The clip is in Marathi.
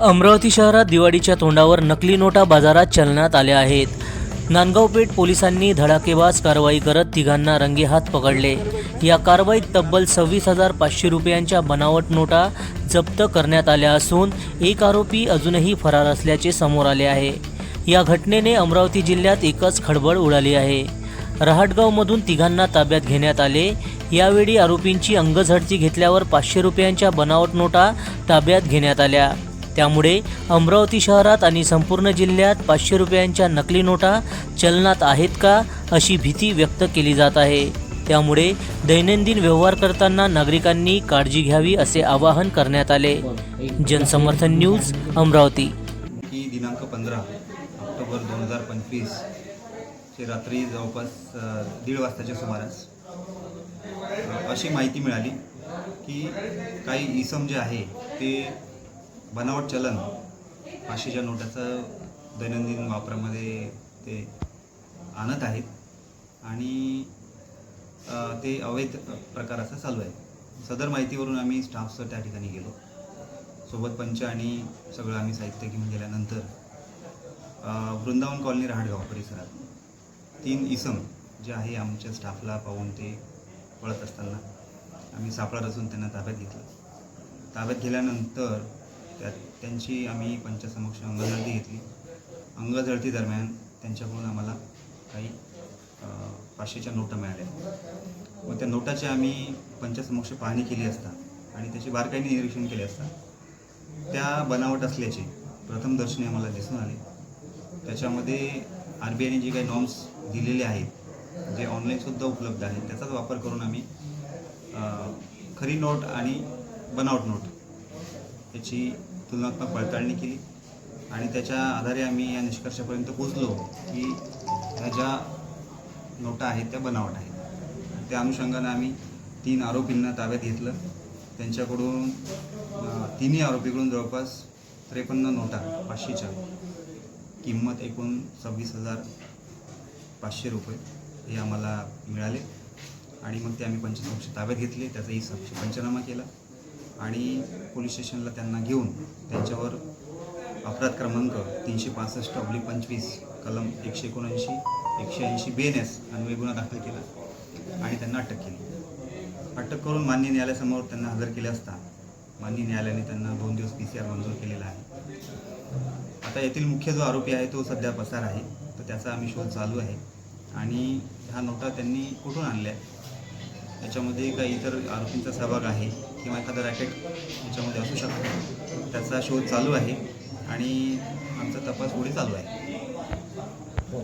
अमरावती शहरात दिवाळीच्या तोंडावर नकली नोटा बाजारात चलण्यात आल्या आहेत. नांदगावपेठ पोलिसांनी धडाकेबाज कारवाई करत तिघांना रंगेहात पकडले. या कारवाईत तब्बल सव्वीस हजार पाचशे रुपयांच्या बनावट नोटा जप्त करण्यात आल्या असून एक आरोपी अजूनही फरार असल्याचे समोर आले आहे. या घटनेने अमरावती जिल्ह्यात एकच खळबळ उडाली आहे. रहाटगावमधून तिघांना ताब्यात घेण्यात आले. यावेळी आरोपींची अंगझडती घेतल्यावर पाचशे रुपयांच्या बनावट नोटा ताब्यात घेण्यात आल्या. त्यामुळे अमरावती शहरात आणि संपूर्ण जिल्ह्यात पाचशे रुपयांच्या नकली नोटा चलनात आहेत का अशी भीती व्यक्त केली जात आहे. त्यामुळे दैनंदिन व्यवहार करताना नागरिकांनी काळजी घ्यावी असे आवाहन करण्यात आले. जनसमर्थन न्यूज अमरावती. दिनांक पंधरा ऑक्टोबर दोन हजार पंचवीस चे रात्री जवळपास दीड वाजताच्या सुमारास अशी माहिती मिळाली की काही इसम जे आहे ते बनावट चलन पाचशेच्या नोटाचं दैनंदिन वापरामध्ये ते आणत आहेत. आणि ते अवैध प्रकार असा चालू आहे. सदर माहितीवरून आम्ही स्टाफसह त्या ठिकाणी गेलो. सोबत पंच आणि सगळं आम्ही साहित्य घेऊन गेल्यानंतर वृंदावन कॉलनी रहाटगाव परिसरात तीन इसम जे आहे आमच्या स्टाफला पाहून ते पळत असताना आम्ही सापळा रचून त्यांना ताब्यात घेतलं. ताब्यात गेल्यानंतर त्यात त्यांची आम्ही पंचासमक्ष अंगझडती घेतली. अंगझडती दरम्यान त्यांच्याकडून आम्हाला काही पाचशेच्या नोटा मिळाल्या. मग त्या नोटाची आम्ही पंचासमक्ष पाहणी केली असता आणि त्याचे बारकाईने निरीक्षण केले असता त्या बनावट असल्याचे प्रथम दर्शनी आम्हाला दिसून आले. त्याच्यामध्ये आर बी आयने जे काही नॉर्म्स दिलेले आहेत जे ऑनलाईनसुद्धा उपलब्ध आहेत त्याचाच वापर करून आम्ही खरी नोट आणि बनावट नोट त्याची तुलनात्मक पडताळणी केली. आणि त्याच्या आधारे आम्ही या निष्कर्षापर्यंत पोचलो की ह्या ज्या नोटा आहेत त्या बनावट आहेत. त्या अनुषंगानं आम्ही तीन आरोपींना ताब्यात घेतलं. त्यांच्याकडून तिन्ही आरोपीकडून जवळपास त्रेपन्न नोटा पाचशेच्या. किंमत एकूण सव्वीस हजार पाचशे रुपये हे आम्हाला मिळाले. आणि मग ते आम्ही पंचसंक्ष ताब्यात घेतले. त्याचाही सक्ष पंचनामा केला. आणि पोलीस स्टेशनला त्यांना घेऊन त्यांच्यावर अपराध क्रमांक तीनशे पासष्ट अब्लिक पंचवीस कलम एकशे एकोणऐंशी एकशे ऐंशी बी एन एस अन्वय गुन्हा दाखल केला आणि त्यांना अटक केली. अटक करून मान्य न्यायालयासमोर त्यांना हजर केले असता मान्य न्यायालयाने त्यांना दोन दिवस पी सी आर मंजूर केलेला आहे. आता येथील मुख्य जो आरोपी आहे तो सध्या पसार आहे तर त्याचा आम्ही शोध चालू आहे. आणि ह्या नोटा त्यांनी कुठून आणल्या? याच्यामध्ये काही इतर आरोपींचा सहभाग आहे किंवा एखादा रॅकेट याच्यामध्ये असू शकतो. त्याचा शोध चालू आहे आणि आमचा तपास पुढे चालू आहे. हो.